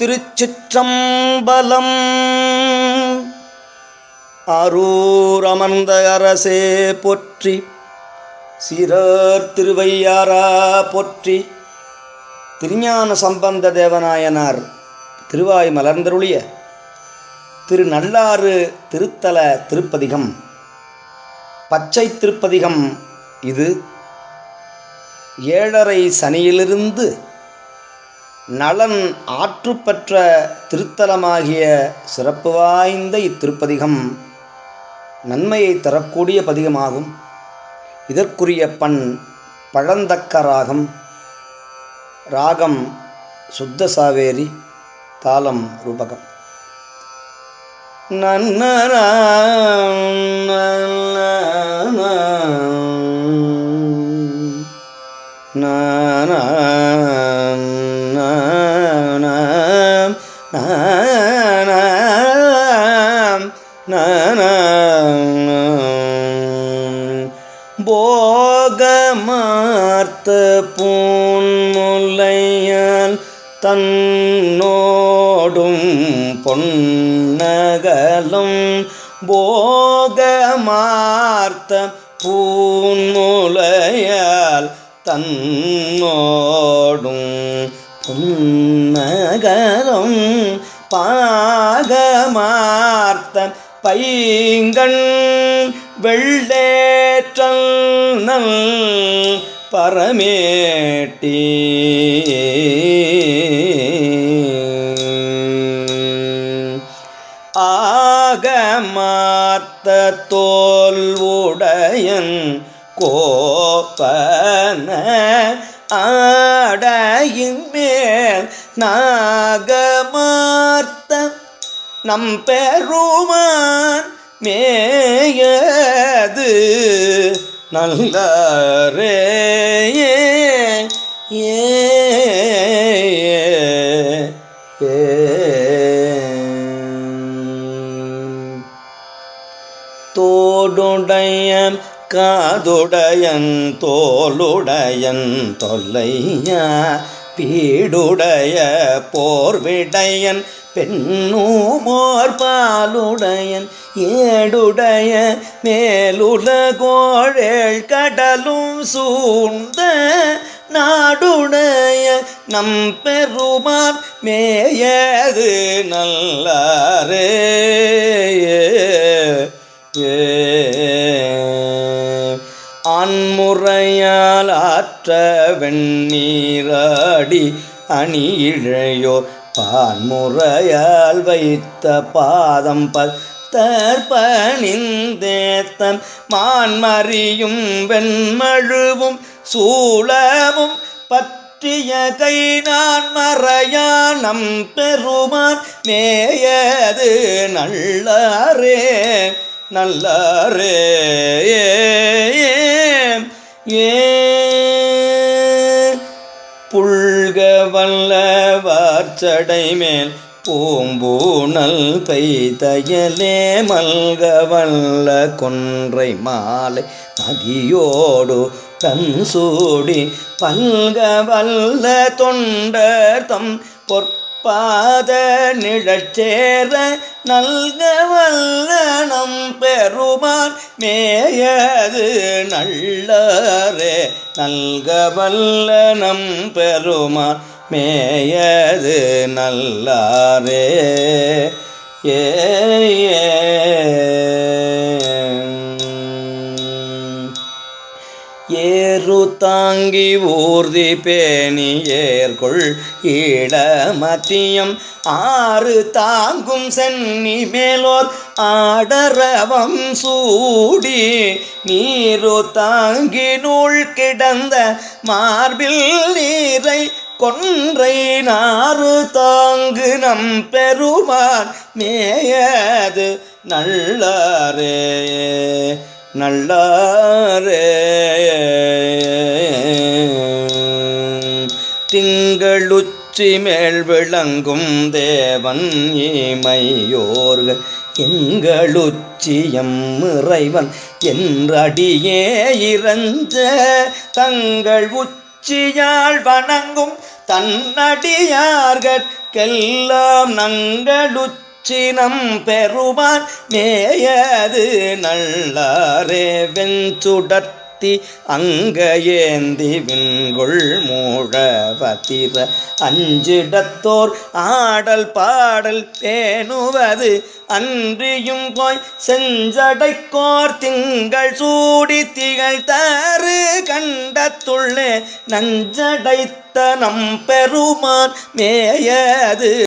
திருச்சிற்றம்பலம். அரூர் அமர்ந்த அரசே போற்றி சிறர் திருவையாரா போற்றி. திருஞான சம்பந்த தேவநாயனார் திருவாய் மலர்ந்தருளிய திரு நல்லாறு திருத்தல திருப்பதிகம். பச்சை திருப்பதிகம் இது. ஏழரை சனியிலிருந்து நலன் ஆற்றுப்பற்ற திருத்தலமாகிய சிறப்பு வாய்ந்த இத்திருப்பதிகம் நன்மையை தரக்கூடிய பதிகமாகும். இதற்குரிய பண் பழந்தக்க ராகம் ராகம் சுத்த சாவேரி தாளம் ரூபகம். நன்னரா தன்னோடும் பொன்னகலும் போகமார்த்த பூன்முலையால் தன்னோடும் புன்னகரம் பாகமார்த்த பைங்கண் வெள்ளேற்றல் நல் பரமேட்டி. காத்த தோல் உடையன் கோப்பன ஆடையின் மேல் நாகமார்த்த நம் பெருமான் மேயது. நல்லரே ஏ. தொல்லையன் காதுடையன் தோளுடையன் தொல்லையா பீடுடைய போர்விடையன் பெண்ணூமோர் பாலுடையன் ஏடுடைய மேலுலகோழேள் கடலும் சூழ்ந்த நாடுடைய நம் பெருமான் மேயது நல்லாரே. ஆற்ற வெண்ணீராடி அணி இழையோர் பான்முறையால் வைத்த பாதம் பத்தற்பணிந்தேத்தம் மான்மறியும் வெண்மழுவும் சூளமும் பற்றிய கை நான் மறையானம் பெருமான் மேயது நல்லாரே நல்லாரே ஏ புழ்க வல்ல வார்ச்சடை பூம்பூனல் பெய்தயலே மல்க வல்ல கொன்றை மாலை மதியோடு தன் சூடி பல்க வல்ல தொண்டர் தம் பொற் பாத நிழச்சேர நல்க வல்ல நம் பெருமான் மேயது நல்லரே நல்க வல்ல நம் பெருமான் மேயது நல்லாரே ஏ. ஏறு தாங்கி ஊர்தி பேணி ஏர்கொள் ஈழமத்தியம். ஆறு தாங்கும் சென்னி மேலோர் ஆடரவம் சூடி. நீரு தாங்கி நூல் கிடந்த மார்பில் நீரை கொன்றை நாறு தாங்கு நம் பெருமான். மேயது நல்லாரே நல்லாரே. திங்களுச்சி மேல் விளங்கும் தேவன் இமையோர்கள். எங்களுச்சியம் இறைவன் என்றடியே இறஞ்ச தங்கள் உச்சியால் வணங்கும் தன்னடியார்கட்கெல்லாம் சினம் பெருமான் மேயது நல்லாரே வெஞ்சுடர்த்தி அங்கயேந்தி விண்கொள் மூழவதிர அஞ்சிடத்தோர் ஆடல் பாடல் பேணுவது அன்றியும் போய் செஞ்சடைக்கோர் திங்கள் சூடி திகழ் தரு கண்டத்துள்ளே நஞ்சடைத்த நம் பெருமான் மேயது